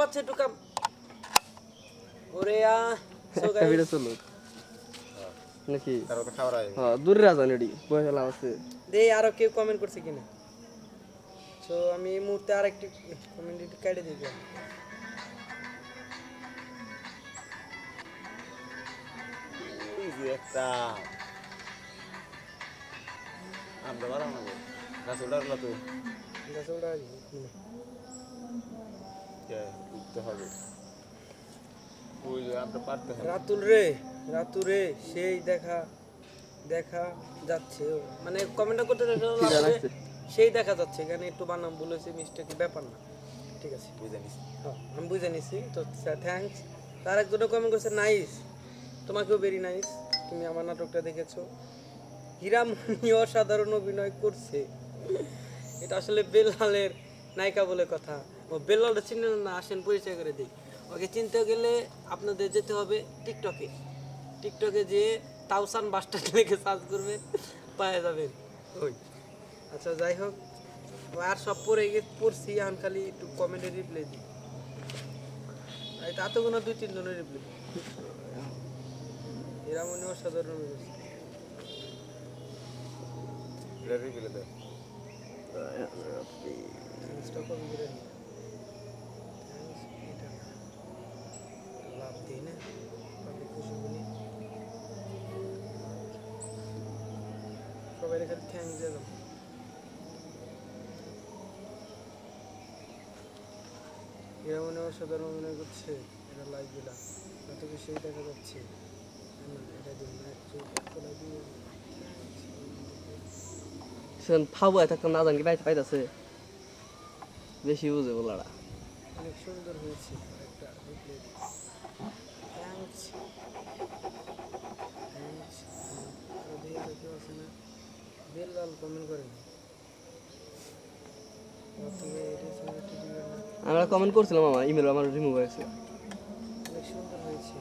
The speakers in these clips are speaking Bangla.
বাচ্চা একটু কাম। ওরে আ একটা ভিডিও নাকি? তারপর তো খাবার আয় হ্যাঁ দূরে রাজা নেডি পয়সা লাভ আছে। দেই আরও কেউ কমেন্ট করছে কিনা? তো আমি এই মুহূর্তে আরেকটি কমেন্ট একটু কেটে দিই। ইজি একটা। আমরা বাড়াও না গাছ উড়ার না তো গাছে ওটা কে উঠতে হবে। রাতুল রে রাতুল রে সেই দেখা দেখা যাচ্ছে। মানে কমেন্টটা করতে সেই দেখা যাচ্ছে। এখানে একটু বানাম বলেছে মিস্টেক ব্যাপার না। ঠিক আছে। বুঝে নিস হ্যাঁ আমি বুঝে নিছি। তো থ্যাঙ্কস তার একজনে কমেন্ট করছে নাইস। তোমাকেও ভেরি নাইস তুমি আমার নাটকটা দেখেছ। হীরামণি অসাধারণ অভিনয় করছে। এটা আসলে বেল্লালের নায়িকা বলে কথা। ও বেল্লালটা চিনেন না আসেন পরিচয় করে দিই। ওকে চিনতে গেলে আপনাদের যেতে হবে টিকটকে। টিকটকে যেয়ে তাওসান বাসটা লিখে সার্চ করবেন পাওয়া যাবেন ওই। আচ্ছা যাই হোক। ও আর সব পড়ে গিয়ে পড়ছি এখন খালি একটু কমেন্টে রিপ্লাই দিই। এই তাতে কোনো দুই তিনজনের রিপ্লাই এরা মনে হয় অসাধারণ হয়েছে। এটা রিভিলে দে Thanks টা কবে করে নি? Thanks, এটা না। লাভ দিই না পাবলিক খুশি বলি সবাই খালি থ্যাংক দাও। এরা মনে হয় অসাধারণ অভিনয় করছে এটা লাইভ দিলাম। এত বেশি দেখা যাচ্ছে। এটা দিন না পাইতাছে। বেশি বুঝে বলারা অনেক সুন্দর হয়েছে একটা আমরা কমেন্ট করছিলাম আমার ইমেল আমার রিমুভ হয়েছে। অনেক সুন্দর হয়েছে।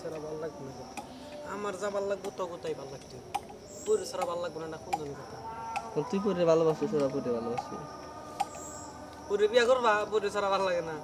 ছাড়া ভালো লাগবে না। আমার যা ভালো লাগবে তো কোথায় ভালো লাগছে পরে ছাড়া ভালো লাগবে না কোন ধরনের কথা? তুই পরে ভালোবাসিস ওরা পরে ভালোবাসি। পরে বিয়া করবা? পরে ছাড়া ভালো লাগে না।